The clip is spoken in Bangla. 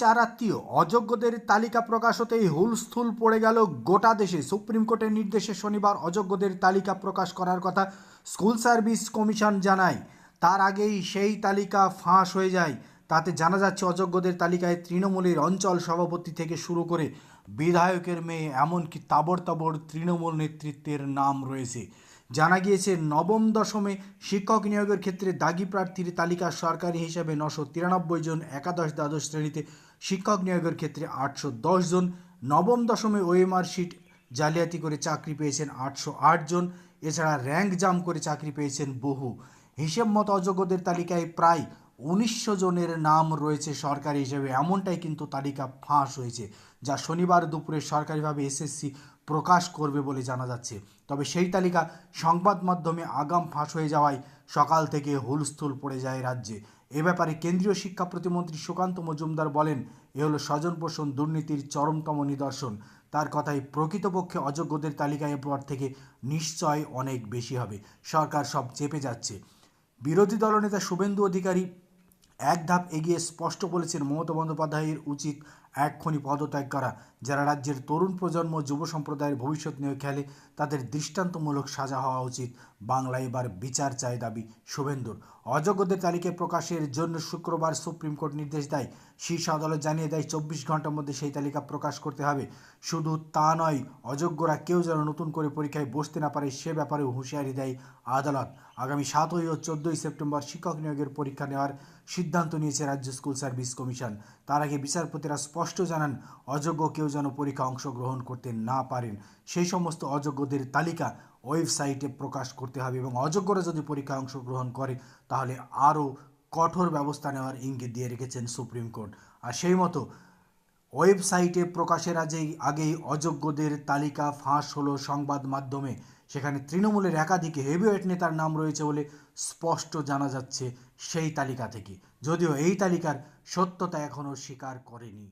চার আত্মীয়। অযোগ্যদের তালিকা প্রকাশ হতেই হুলস্থুল পড়ে গেল গোটা দেশে। সুপ্রিম কোর্টের নির্দেশে শনিবার অযোগ্যদের তালিকা প্রকাশ করার কথা স্কুল সার্ভিস কমিশন জানায়। তার আগেই সেই তালিকা ফাঁস হয়ে যায়। তাতে জানা যাচ্ছে, অযোগ্যদের তালিকায় তৃণমূলের অঞ্চল সভাপতি থেকে শুরু করে বিধায়কের মেয়ে, এমনকি তাবড় তাবড় তৃণমূল নেতৃত্বের নাম রয়েছে। জানা গিয়েছে, নবম দশমে শিক্ষক নিয়োগের ক্ষেত্রে দাগি প্রার্থীর তালিকা সরকারি হিসাবে নশো তিরানব্বই জন একাদশ দ্বাদশ শ্রেণীতে শিক্ষক নিয়োগের ক্ষেত্রে আটশো দশ জন। নবম দশমে ওএমআর শিট জালিয়াতি করে চাকরি পেয়েছেন আটশো আট জন। এছাড়া র্যাঙ্ক জাম করে চাকরি পেয়েছেন বহু। হিসেব মতো অযোগ্যদের তালিকায় প্রায় উনিশশো জনের নাম রয়েছে সরকারি হিসেবে। এমনটাই কিন্তু তালিকা ফাঁস হয়েছে, যা শনিবার দুপুরে সরকারিভাবে এসএসসি প্রকাশ করবে বলে জানা যাচ্ছে। তবে সেই তালিকা সংবাদ মাধ্যমে আগাম ফাঁস হয়ে যাওয়ায় সকাল থেকে হুলস্থুল পড়ে যায় রাজ্যে। এ ব্যাপারে কেন্দ্রীয় শিক্ষা প্রতিমন্ত্রী সুকান্ত মজুমদার বলেন, এ হলো স্বজন পোষণ দুর্নীতির চরমতম নিদর্শন। তার কথাই প্রকৃতপক্ষে অযোগ্যদের তালিকায় পর থেকে নিশ্চয় অনেক বেশি হবে। সরকার সব চেপে যাচ্ছে। বিরোধী দলনেতা শুভেন্দু অধিকারী এক ধাপ এগিয়ে স্পষ্ট বলেছেন মমতা বন্দ্যোপাধ্যায়ের উচিত এক্ষুনি পদত্যাগ করা। যারা রাজ্যের তরুণ প্রজন্ম যুব সম্প্রদায়ের ভবিষ্যৎ নিয়ে খেলে, তাদের দৃষ্টান্তমূলক সাজা হওয়া উচিত। বাংলায় এবার বিচার চায় দাবি শুভেন্দুর। অযোগ্যদের তালিকায় প্রকাশের জন্য শুক্রবার সুপ্রিম কোর্ট নির্দেশ দেয়। শীর্ষ আদালত জানিয়ে দেয়, চব্বিশ ঘণ্টার মধ্যে সেই তালিকা প্রকাশ করতে হবে। শুধু তা নয় অযোগ্যরা কেউ যেন নতুন করে পরীক্ষায় বসতে না পারে, সে ব্যাপারেও হুঁশিয়ারি দেয় আদালত। আগামী সাতই ও চোদ্দই সেপ্টেম্বর শিক্ষক নিয়োগের পরীক্ষা নেওয়ার সিদ্ধান্ত নিয়েছে রাজ্য স্কুল সার্ভিস কমিশন। তার আগে বিচারপতিরা স্পষ্ট জানান, অযোগ্য কেউ যেন পরীক্ষা অংশগ্রহণ করতে না পারেন। সেই সমস্ত অযোগ্যদের তালিকা ওয়েবসাইটে প্রকাশ করতে হবে এবং অযোগ্যরা যদি পরীক্ষায় অংশগ্রহণ করে, তাহলে আরও কঠোর ব্যবস্থা নেওয়ার ইঙ্গিত দিয়ে রেখেছেন সুপ্রিম কোর্ট। আর সেই মতো ওয়েবসাইটে প্রকাশের আগেই আগেই অযোগ্যদের তালিকা ফাঁস হলো সংবাদ মাধ্যমে। সেখানে তৃণমূলের একাধিক হেভিওয়েট নেতার নাম রয়েছে বলে স্পষ্ট জানা যাচ্ছে সেই তালিকা থেকে। যদিও এই তালিকার সত্যতা এখনও স্বীকার করেনি।